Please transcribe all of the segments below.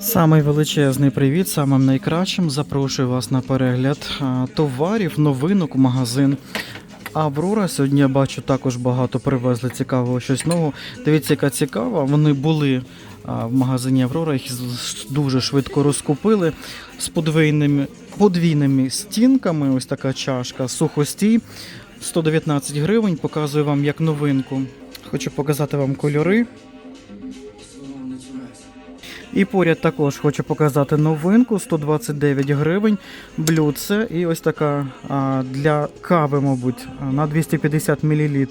Самий величезний привіт, самим найкращим. Запрошую вас на перегляд товарів, новинок в магазин. Аврора. Сьогодні я бачу також багато привезли цікавого щось нового. Дивіться, яка цікава. Вони були в магазині Аврора, їх дуже швидко розкупили з подвійними, подвійними стінками. Ось така чашка, сухостій. 119 гривень. Показую вам як новинку. Хочу показати вам кольори. І поряд також хочу показати новинку 129 гривень. Блюдце і ось така для кави, мабуть, на 250 мл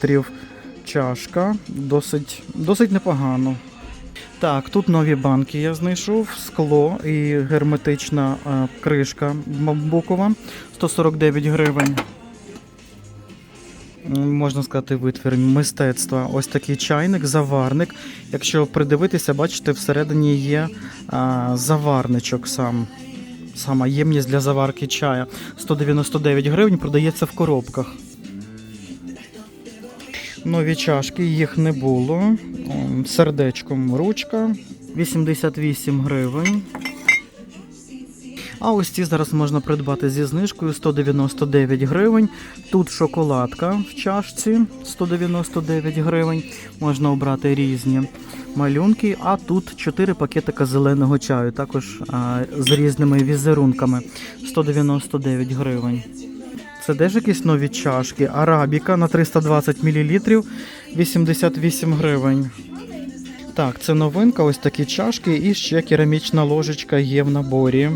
чашка. Досить, досить непогано. Так, тут нові банки я знайшов, скло і герметична кришка бамбукова 149 гривень. Можна сказати, витвір мистецтва. Ось такий чайник, заварник. Якщо придивитися, бачите, всередині є заварничок сам. Сама ємність для заварки чая. 199 гривень продається в коробках. Нові чашки, їх не було. Сердечком ручка. 88 гривень. А ось ці зараз можна придбати зі знижкою 199 гривень. Тут шоколадка в чашці 199 гривень. Можна обрати різні малюнки. А тут 4 пакетика зеленого чаю, також а, з різними візерунками 199 гривень. Це теж якісь нові чашки. Арабіка на 320 мл 88 гривень. Так, це новинка, ось такі чашки, і ще керамічна ложечка є в наборі.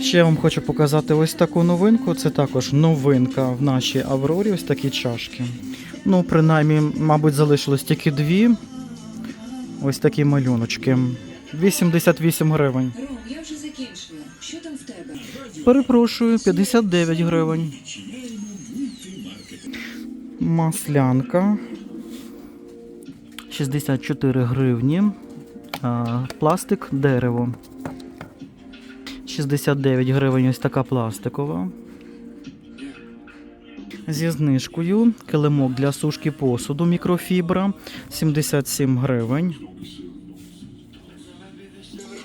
Ще я вам хочу показати ось таку новинку. Це також новинка в нашій Аврорі, ось такі чашки. Ну, принаймні, мабуть, залишилось тільки дві. Ось такі малюночки. 88 гривень. Ром, я вже закінчила. Що там в тебе? Перепрошую, 59 гривень. Маслянка. 64 гривні. Пластик, дерево. 69 гривень ось така пластикова. Зі знижкою килимок для сушки посуду мікрофібра 77 гривень.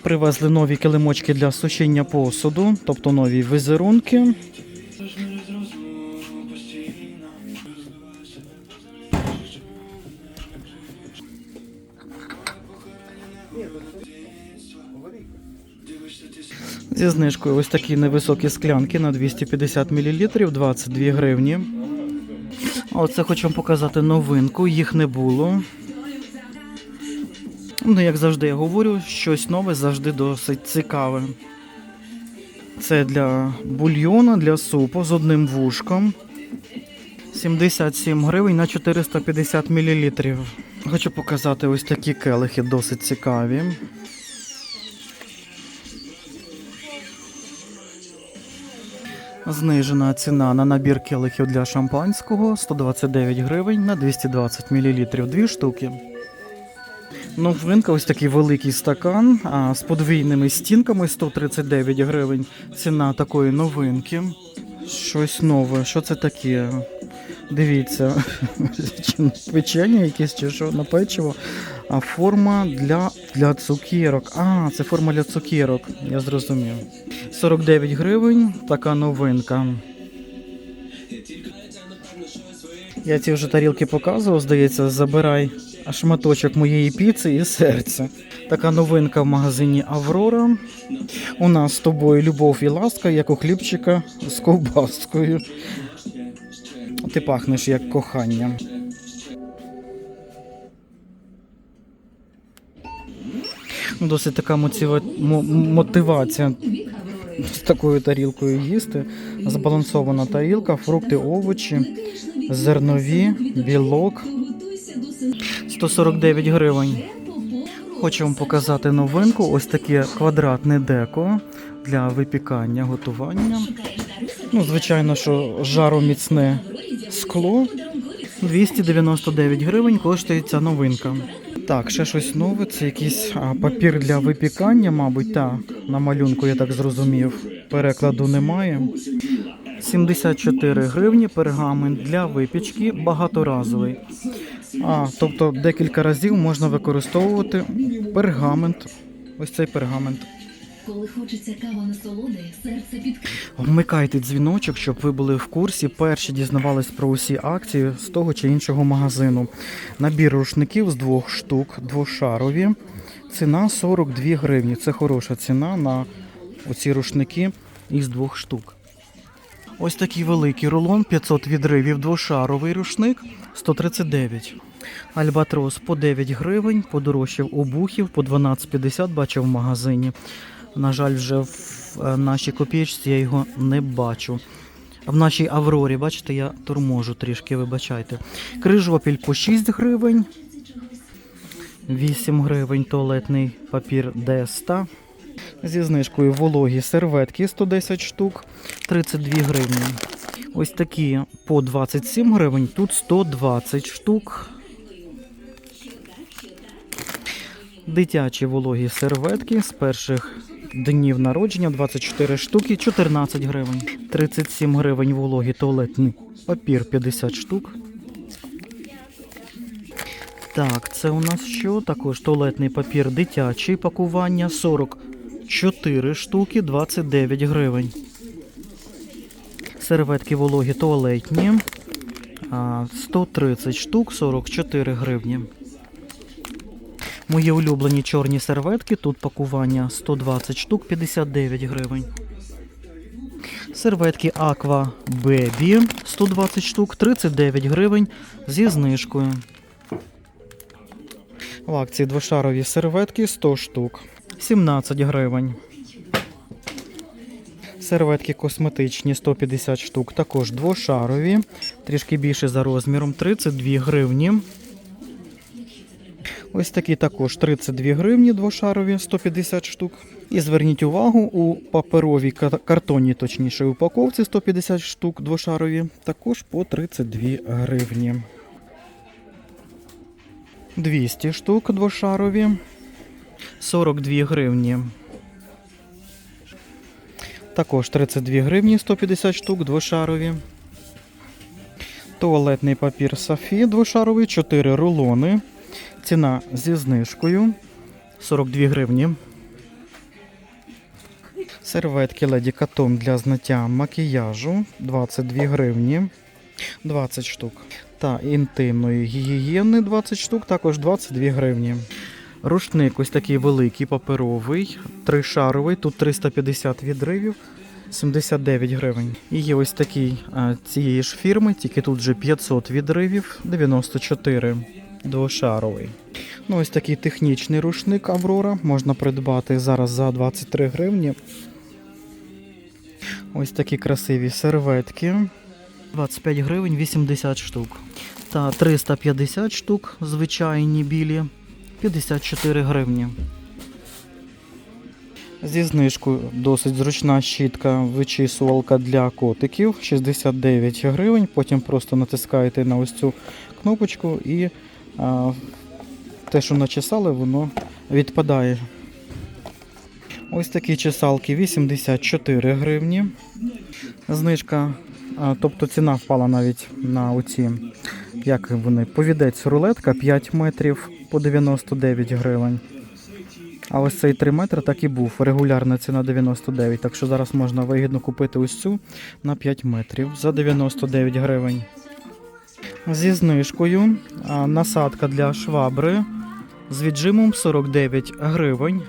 Привезли нові килимочки для сушіння посуду, тобто нові візерунки. Зі знижкою ось такі невисокі склянки на 250 мл, 22 гривні. Оце хочу вам показати новинку, їх не було. Ну, як завжди я говорю, щось нове завжди досить цікаве. Це для бульйона, для супу з одним вушком. 77 гривень на 450 мл. Хочу показати ось такі келихи досить цікаві. Знижена ціна на набір келихів для шампанського 129 гривень на 220 мл. Дві штуки. Новинка, ось такий великий стакан а, з подвійними стінками 139 гривень. Ціна такої новинки. Щось нове. Що це таке? Дивіться, печення якесь чи що на печиво. А форма для, для цукерок. А, це форма для цукерок, я зрозумів. 49 гривень, така новинка. Я ці вже тарілки показував, здається, забирай шматочок моєї піци і серця. Така новинка в магазині Аврора. У нас з тобою любов і ласка, як у хлібчика з ковбаскою. Ти пахнеш як кохання. Досить така моціва... мо- мотивація з такою тарілкою їсти. Збалансована тарілка, фрукти, овочі, зернові, білок. 149 гривень. Хочу вам показати новинку. Ось таке квадратне деко для випікання, готування. Ну, звичайно, що жароміцне скло. 299 гривень коштує ця новинка. Так, ще щось нове. Це якийсь папір для випікання, мабуть, так. На малюнку я так зрозумів. Перекладу немає. 74 гривні пергамент для випічки багаторазовий. А, тобто декілька разів можна використовувати пергамент Ось цей пергамент. Коли хочеться кава насолоди, серце під Вмикайте дзвіночок, щоб ви були в курсі. Перші дізнавались про усі акції з того чи іншого магазину. Набір рушників з двох штук, двошарові. Ціна 42 гривні. Це хороша ціна на оці рушники із двох штук. Ось такий великий рулон, 500 відривів, двошаровий рушник 139. Альбатрос по 9 гривень, подорожчав обухів по 12,50 бачив в магазині. На жаль, вже в е, нашій копієчці я його не бачу. В нашій Аврорі, бачите, я торможу трішки, вибачайте. Крижопіль по 6 гривень. 8 гривень туалетний папір Деста. Зі знижкою вологі серветки 110 штук, 32 гривні. Ось такі по 27 гривень, тут 120 штук. Дитячі вологі серветки з перших днів народження 24 штуки, 14 гривень. 37 гривень вологі туалетний папір 50 штук. Так, це у нас що? Також туалетний папір дитячий пакування 44 штуки, 29 гривень. Серветки вологі туалетні а, 130 штук, 44 гривні. Мої улюблені чорні серветки. Тут пакування 120 штук, 59 гривень. Серветки Aqua Baby 120 штук, 39 гривень зі знижкою. В акції двошарові серветки 100 штук, 17 гривень. Серветки косметичні 150 штук, також двошарові, трішки більше за розміром, 32 гривні. Ось такі також 32 гривні двошарові, 150 штук. І зверніть увагу, у паперовій ка- картонній, точніше, упаковці 150 штук двошарові, також по 32 гривні. 200 штук двошарові, 42 гривні. Також 32 гривні 150 штук двошарові. Туалетний папір Сафі двошаровий, 4 рулони. Ціна зі знижкою 42 гривні. Серветки Леді Катон для зняття макіяжу 22 гривні. 20 штук. Та інтимної гігієни 20 штук, також 22 гривні. Рушник ось такий великий паперовий, тришаровий, тут 350 відривів, 79 гривень. І є ось такий цієї ж фірми, тільки тут вже 500 відривів, 94 двошаровий. Ну, ось такий технічний рушник Аврора можна придбати зараз за 23 гривні. Ось такі красиві серветки. 25 гривень 80 штук. Та 350 штук звичайні білі 54 гривні. Зі знижкою досить зручна щітка вичісувалка для котиків 69 гривень. Потім просто натискаєте на ось цю кнопочку і те, що начесали, воно відпадає. Ось такі чесалки 84 гривні. Знижка, тобто ціна впала навіть на оці, як вони, повідець рулетка 5 метрів по 99 гривень. А ось цей 3 метри так і був. Регулярна ціна 99. Так що зараз можна вигідно купити ось цю на 5 метрів за 99 гривень. Зі знижкою насадка для швабри з віджимом 49 гривень.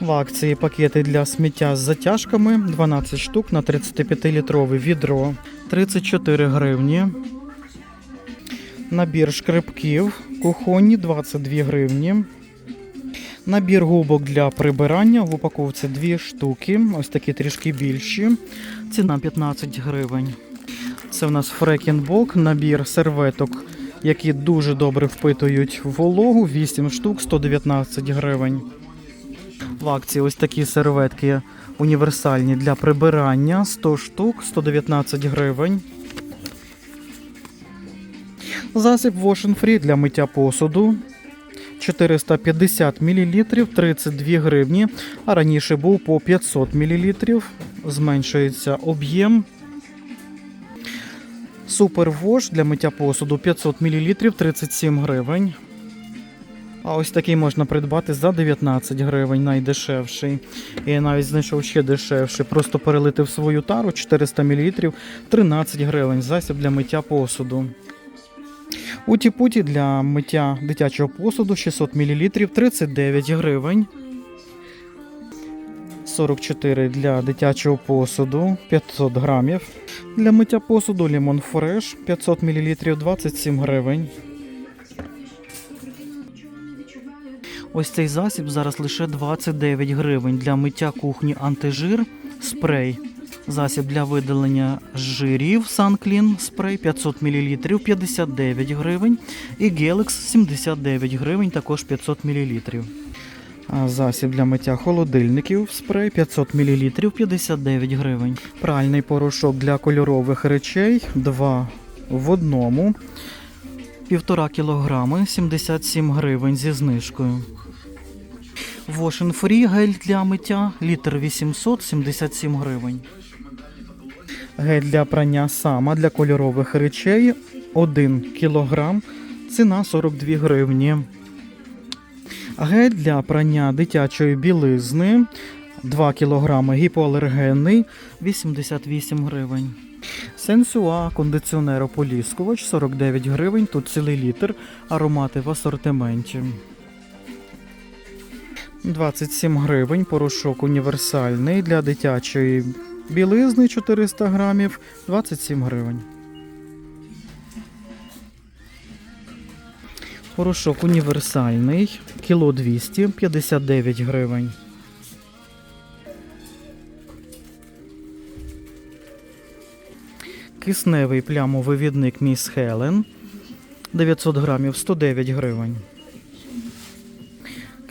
В акції пакети для сміття з затяжками 12 штук на 35-літрове відро 34 гривні. Набір шкребків кухонні 22 гривні. Набір губок для прибирання в упаковці 2 штуки, ось такі трішки більші. Ціна 15 гривень. Це в нас фрекінбок, набір серветок, які дуже добре впитують вологу. 8 штук, 119 гривень. В акції ось такі серветки універсальні для прибирання 100 штук, 119 гривень. Засіб Wash Free для миття посуду 450 мл 32 гривні, а раніше був по 500 мл. Зменшується об'єм. Супер Wash для миття посуду 500 мл 37 гривень. А ось такий можна придбати за 19 гривень, найдешевший. І я навіть знайшов ще дешевший. Просто перелити в свою тару 400 мл 13 гривень. Засіб для миття посуду. Уті-путі для миття дитячого посуду 600 мл 39 гривень. 44 для дитячого посуду 500 грамів. Для миття посуду Lemon Fresh 500 мл 27 гривень. Ось цей засіб зараз лише 29 гривень для миття кухні антижир, спрей. Засіб для видалення жирів Sunclean спрей 500 мл 59 гривень. І Gelex 79 гривень, також 500 мл. Засіб для миття холодильників спрей 500 мл 59 гривень. Пральний порошок для кольорових речей 2 в одному. Півтора кілограми 77 гривень зі знижкою. Wash Free гель для миття літр 800 77 гривень. Гель для прання сама для кольорових речей 1 кілограм. Ціна 42 гривні. Гель для прання дитячої білизни 2 кг гіпоалергенний 88 гривень. Сенсуа кондиціонер ополіскувач 49 гривень, тут цілий літр, аромати в асортименті. 27 гривень, порошок універсальний для дитячої білизни 400 грамів, 27 гривень. Порошок універсальний, кіло 200, 59 гривень. Кисневий плямовий відник Міс Хелен 900 грамів 109 гривень.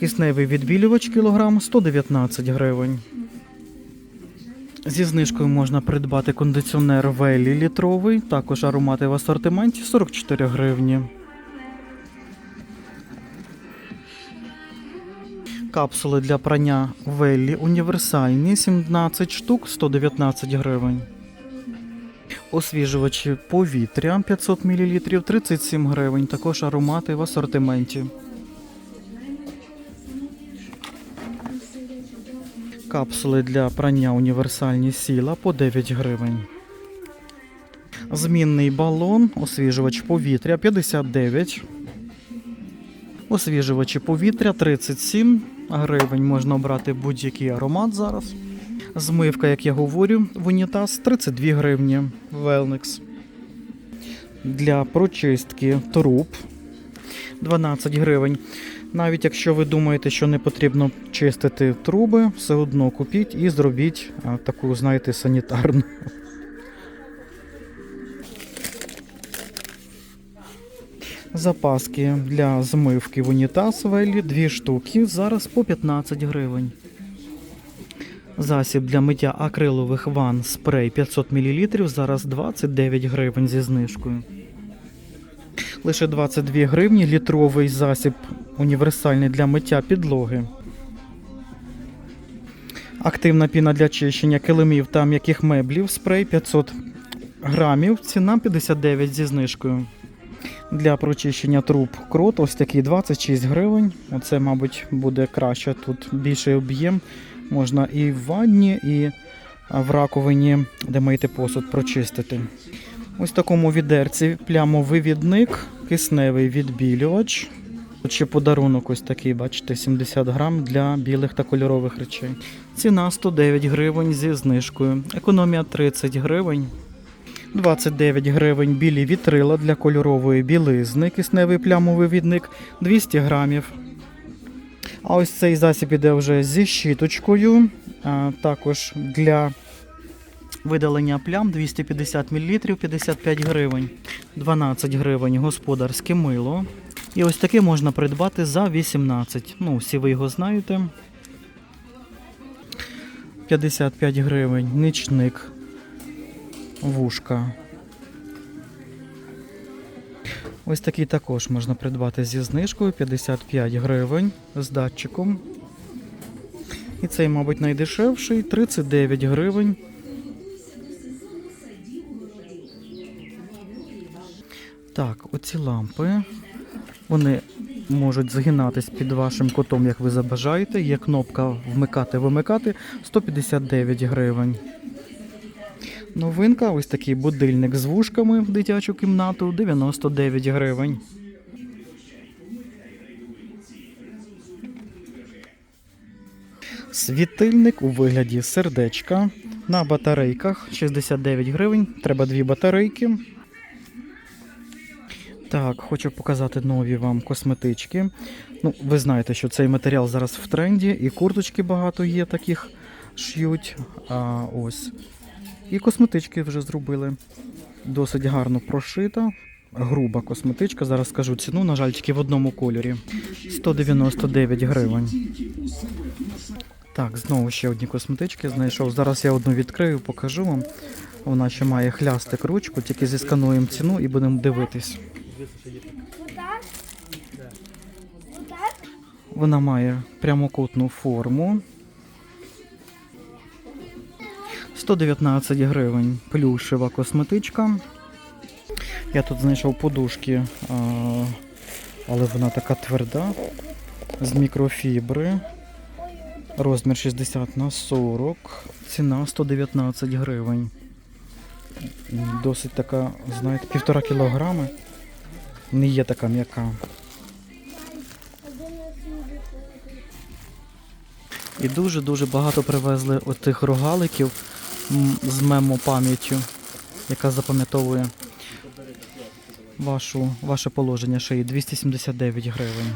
Кисневий відбілювач кілограм 119 гривень. Зі знижкою можна придбати кондиціонер Велі літровий, також аромати в асортименті 44 гривні. Капсули для прання Веллі універсальні 17 штук 119 гривень. Освіжувачі повітря 500 мл 37 гривень. Також аромати в асортименті. Капсули для прання універсальні сіла по 9 гривень. Змінний балон, освіжувач повітря 59. Освіжувачі повітря 37 гривень. Можна обрати будь-який аромат зараз. Змивка, як я говорю, в унітаз 32 гривні. Велникс. Для прочистки труб 12 гривень. Навіть якщо ви думаєте, що не потрібно чистити труби, все одно купіть і зробіть таку, знаєте, санітарну. Запаски для змивки в унітаз Веллі 2 штуки, зараз по 15 гривень. Засіб для миття акрилових ванн спрей 500 мл, зараз 29 гривень зі знижкою. Лише 22 гривні літровий засіб універсальний для миття підлоги. Активна піна для чищення килимів та м'яких меблів спрей 500 грамів, ціна 59 зі знижкою. Для прочищення труб крот ось такий 26 гривень. Оце, мабуть, буде краще. Тут більший об'єм. Можна і в ванні, і в раковині, де мийте посуд, прочистити. Ось в такому відерці плямовивідник, кисневий відбілювач. Ще подарунок ось такий, бачите, 70 грам для білих та кольорових речей. Ціна 109 гривень зі знижкою. Економія 30 гривень. 29 гривень білі вітрила для кольорової білизни, кисневий плямовий відник 200 грамів. А ось цей засіб іде вже зі щіточкою. А, також для видалення плям 250 мл 55 гривень. 12 гривень господарське мило. І ось таке можна придбати за 18. Ну, всі ви його знаєте. 55 гривень. Нічник. Вушка. Ось такий також можна придбати зі знижкою 55 гривень з датчиком. І цей, мабуть, найдешевший 39 гривень. Так, оці лампи. Вони можуть згинатись під вашим кутом, як ви забажаєте. Є кнопка вмикати-вимикати 159 гривень. Новинка, ось такий будильник з вушками в дитячу кімнату 99 гривень. Світильник у вигляді сердечка на батарейках 69 гривень. Треба дві батарейки. Так, хочу показати нові вам косметички. Ну, ви знаєте, що цей матеріал зараз в тренді, і курточки багато є таких ш'ють. А ось. І косметички вже зробили. Досить гарно прошита. Груба косметичка. Зараз скажу ціну, на жаль, тільки в одному кольорі. 199 гривень. Так, знову ще одні косметички знайшов. Зараз я одну відкрию, покажу вам. Вона ще має хлястик ручку, тільки зіскануємо ціну і будемо дивитись. Вона має прямокутну форму. 119 гривень плюшева косметичка. Я тут знайшов подушки, але вона така тверда. З мікрофібри. Розмір 60 на 40. Ціна 119 гривень. Досить така, знаєте, півтора кілограми. Не є така м'яка. І дуже-дуже багато привезли отих рогаликів з мемо-пам'яттю, яка запам'ятовує вашу, ваше положення шиї 279 гривень.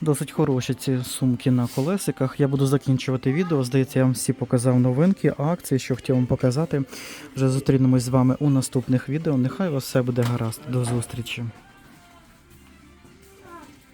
Досить хороші ці сумки на колесиках. Я буду закінчувати відео. Здається, я вам всі показав новинки, акції, що хотів вам показати. Вже зустрінемось з вами у наступних відео. Нехай у вас все буде гаразд. До зустрічі.